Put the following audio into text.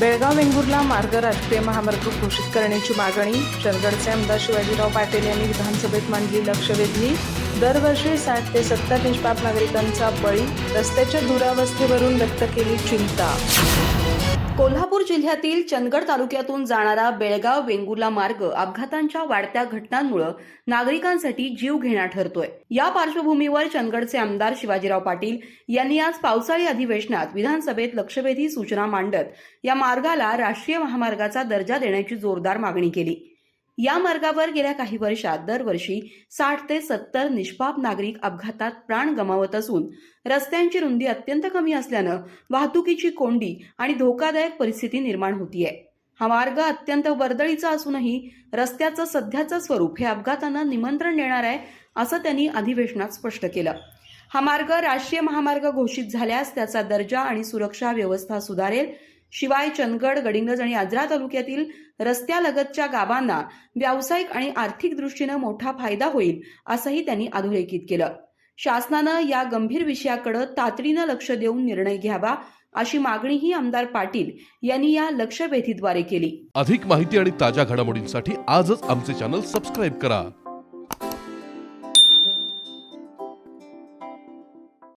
बेळगाव वेंगुर्ला मार्ग राष्ट्रीय महामार्ग घोषित करण्याची मागणी चंदगडचे आमदार शिवाजीराव पाटील यांनी विधानसभेत मांडली लक्ष वेधली दरवर्षी साठ ते सत्तर निष्पाप नागरिकांचा बळी रस्त्याच्या दुरावस्थेवरून व्यक्त केली चिंता. कोल्हापूर जिल्ह्यातील चंदगड तालुक्यातून जाणारा बेळगाव वेंगुर्ला मार्ग अपघातांच्या वाढत्या घटनांमुळे नागरिकांसाठी जीव घेणा ठरतोय. या पार्श्वभूमीवर चंदगडचे आमदार शिवाजीराव पाटील यांनी आज पावसाळी अधिवेशनात विधानसभेत लक्षवेधी सूचना मांडत या मार्गाला राष्ट्रीय महामार्गाचा दर्जा देण्याची जोरदार मागणी केली. या मार्गावर गेल्या काही वर्षात दरवर्षी साठ ते सत्तर निष्पाप नागरिक अपघातात प्राण गमावत असून रस्त्यांची रुंदी अत्यंत कमी असल्यानं वाहतुकीची कोंडी आणि धोकादायक परिस्थिती निर्माण होतीये. हा मार्ग अत्यंत वर्दळीचा असूनही रस्त्याचं सध्याचं स्वरूप हे अपघातांना निमंत्रण देणार आहे असं त्यांनी अधिवेशनात स्पष्ट केलं. हा मार्ग राष्ट्रीय महामार्ग घोषित झाल्यास त्याचा दर्जा आणि सुरक्षा व्यवस्था सुधारेल शिवाय चंदगड गडिंगज आणि आजरा तालुक्यातील रस्त्यालगतच्या गावांना व्यावसायिक आणि आर्थिक दृष्टीनं मोठा फायदा होईल असंही त्यांनी अधोरेखित केलं. शासनानं या गंभीर विषयाकडे तातडीनं लक्ष देऊन निर्णय घ्यावा अशी मागणीही आमदार पाटील यांनी या लक्षवेधीद्वारे केली. अधिक माहिती आणि ताज्या घडामोडींसाठी आजच आमचे चॅनल सबस्क्राईब करा.